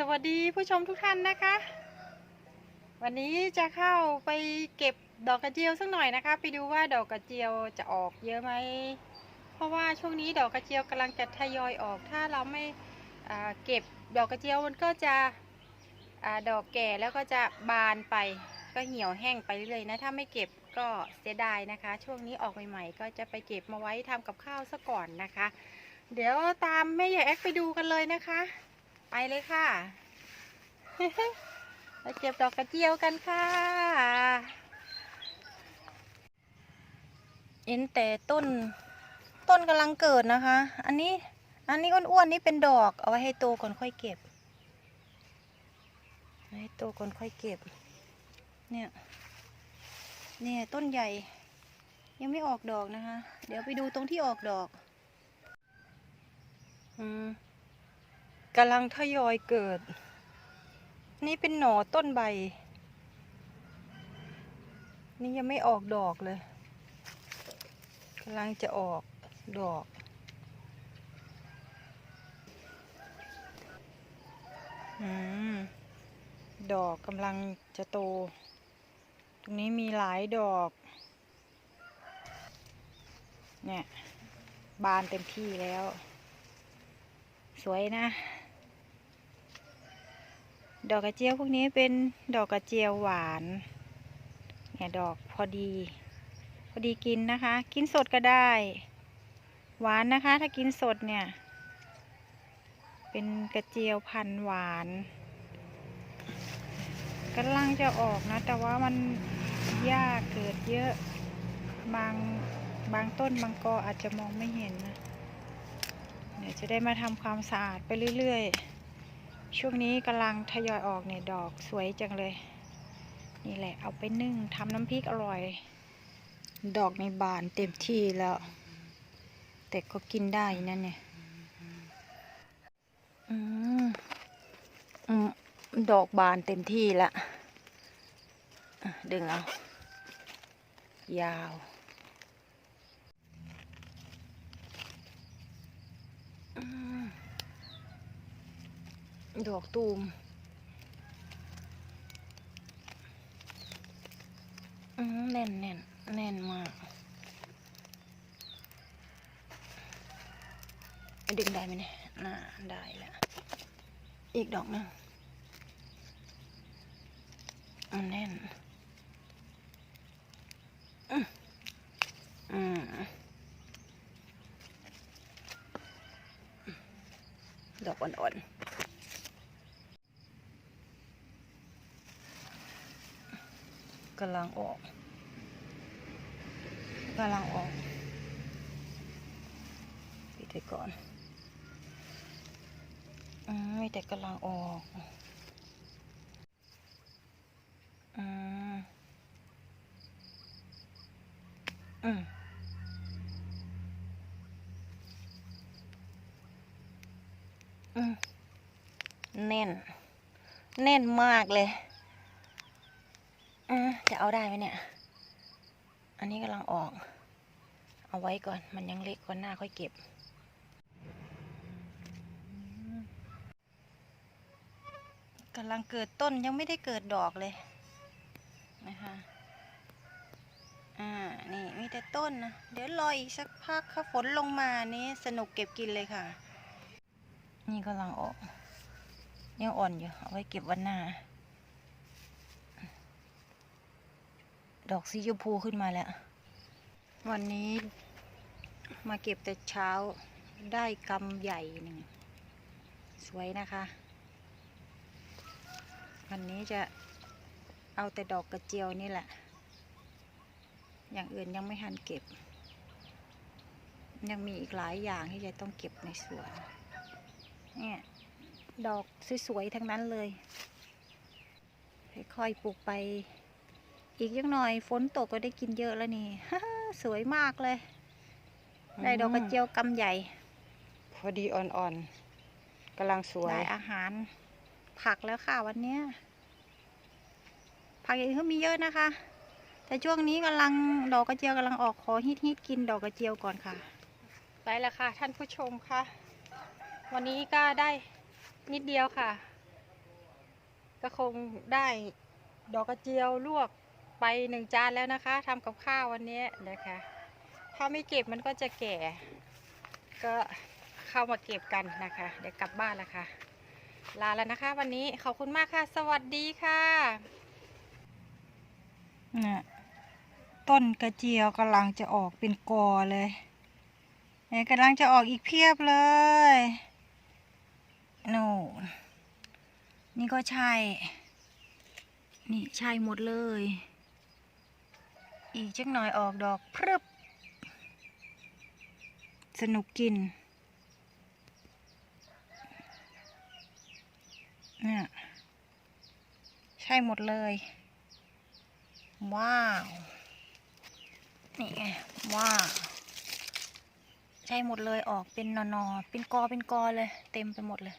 สวัสดีผู้ชมทุกท่านนะคะ วันนี้จะเข้าไปเก็บดอกกระเจียวสักหน่อยนะคะ ไปดูว่าดอกกระเจียวจะออกเยอะไหมเพราะว่าช่วงนี้ดอกกระเจียวกำลังจะทยอยออก ถ้าเราไม่เก็บดอกกระเจียวมันก็จะอดอกแก่แล้วก็จะบานไป ก็เหี่ยวแห้งไปเรื่อยนะถ้าไม่เก็บก็เสียดายนะคะ ช่วงนี้ออกใหม่ๆ ก็จะไปเก็บมาไว้ทำกับข้าวซะก่อนนะคะ เดี๋ยวตามแม่ใหญ่แอ๊กไปดูกันเลยนะคะ ไปเลยค่ะเราเก็บดอกกระเจียวกันค่ะ เห็นแต่ต้นต้นกำลังเกิดนะคะ อันนี้อันนี้อ้วนๆนี่เป็นดอกเอาไว้ให้โตก่อนค่อยเก็บ ให้โตก่อนค่อยเก็บ เนี่ย เนี่ยต้นใหญ่ ยังไม่ออกดอกนะคะ เดี๋ยวไปดูตรงที่ออกดอก อืม กำลังทยอยเกิด นี่เป็นหน่อต้นใบ นี่ยังไม่ออกดอกเลยกำลังจะออกดอก อืม ดอกกำลังจะโต ตรงนี้มีหลายดอก เนี่ย บานเต็มที่แล้ว สวยนะ ดอกกระเจียวพวกนี้เป็นดอกกระเจียวหวาน เนี่ยดอกพอดี พอดีกินนะคะ กินสดก็ได้ หวานนะคะ ถ้ากินสดเนี่ย เป็นกระเจียวพันหวานกำลังจะออกนะ แต่ว่ามันหญ้าเกิดเยอะ บางบางต้นบางกออาจจะมองไม่เห็นนะ เดี๋ยวจะได้มาทำความสะอาดไปเรื่อย ๆ ช่วงนี้กำลังทยอยออกเนี่ยดอกสวยจังเลย นี่แหละเอาไปนึ่งทำน้ำพริกอร่อย ดอกในบานเต็มที่แล้ว แต่ก็กินได้นั่นเนี่ยอืมอืมดอกบานเต็มที่ละอะดึงเอา ยาว ดอกตูมแน่นแน่นแน่นมากดึงได้ไหมเนี่ยน่าได้แล้ว อีกดอกหนึงแน่น อืมอืมดอกอ่อนๆ กำลังออกกำลังออกปิดไว้ก่อนอืมมีแต่กำลังออกอืมอืมอืมแน่น แน่นมากเลย จะเอาได้ไหมเนี่ย อันนี้กำลังออก เอาไว้ก่อน มันยังเล็กกว่าหน้าค่อยเก็บ กำลังเกิดต้นยังไม่ได้เกิดดอกเลย นะคะ อ่า นี่มีแต่ต้นนะ เดี๋ยวรออีกสักพักถ้าฝนลงมานี่สนุกเก็บกินเลยค่ะ นี่กำลังออก ยังอ่อนอยู่ เอาไว้เก็บวันหน้า ดอกสีชมพูขึ้นมาแล้ว วันนี้มาเก็บแต่เช้าได้กำใหญ่หนึ่ง สวยนะคะ วันนี้จะเอาแต่ดอกกระเจียวนี่แหละ อย่างอื่นยังไม่ทันเก็บ ยังมีอีกหลายอย่างที่จะต้องเก็บในสวน เนี่ยดอกสวยๆทั้งนั้นเลย ค่อยๆปลูกไป อีกยังหน่อยฝนตกก็ได้กินเยอะแล้วนี่ สวยมากเลย ได้ดอกกระเจียวกำใหญ่ พอดีอ่อนๆกำลังสวย ได้อาหาร ผักแล้วค่ะวันเนี้ยผักอย่างอื่นก็มีเยอะนะคะ แต่ช่วงนี้กำลังดอกกระเจียวกำลังออกขอฮิตฮิตๆกินดอกกระเจียวก่อนค่ะไปแล้วค่ะ ท่านผู้ชมค่ะ วันนี้ก็ได้นิดเดียวค่ะ ก็คงได้ดอกกระเจียวลวก ไปหนึ่งจานแล้วนะคะทำกับข้าววันนี้นะคะถ้าไม่เก็บมันก็จะแก่ ก็เข้ามาเก็บกันนะคะ เดี๋ยวกลับบ้านล้วค่ะ ลาแล้วนะคะ วันนี้ขอบคุณมากค่ะ สวัสดีค่ะน่ะต้นกระเจียวกำลังจะออกเป็นกอเลยเนี่ยกำลังจะออกอีกเพียบเลยโน่นนี่ก็ใช่ นี่ใช่หมดเลย อีกจักหน่อยออกดอกพรึบ สนุกกินเนี่ยใช่หมดเลย ว้าว นี่ไงว้าวใช่หมดเลยออกเป็นนอนอๆเป็นกอเป็นกอเลย เต็มไปหมดเลย